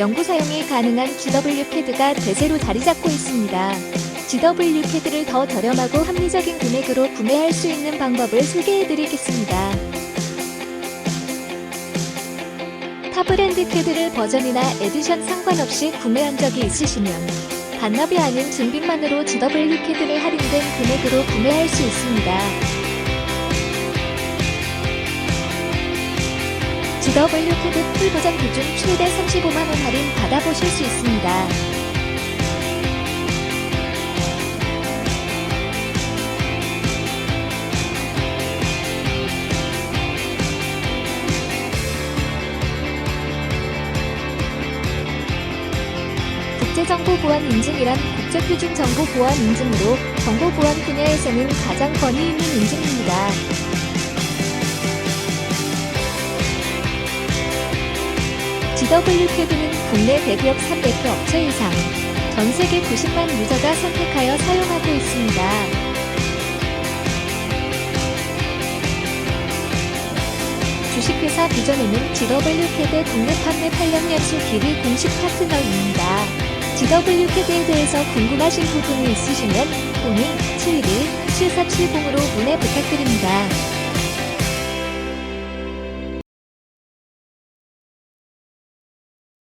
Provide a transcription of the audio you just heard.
영구 사용이 가능한 GW 캐드가 대세로 자리 잡고 있습니다. GW 캐드를 더 저렴하고 합리적인 금액으로 구매할 수 있는 방법을 소개해드리겠습니다. 타 브랜드 캐드를 버전이나 에디션 상관없이 구매한 적이 있으시면 반납이 아닌 증빙만으로 GW 캐드를 할인된 금액으로 구매할 수 있습니다. GW 캐드 풀 버전 기준 최대 35만원 할인 받아보실 수 있습니다. 국제정보보안 인증이란 국제표준 정보보안 인증으로 정보보안 분야에서는 가장 권위 있는 인증입니다. 캐드는 국내 대기업 300개 업체 이상, 전 세계 90만 유저가 선택하여 사용하고 있습니다. 주식회사 비전에는 GW 캐드 국내 판매 8년 연수 길이 공식 파트너입니다. GW 캐드에 대해서 궁금하신 부분이 있으시면 02-71-7470으로 문의 부탁드립니다.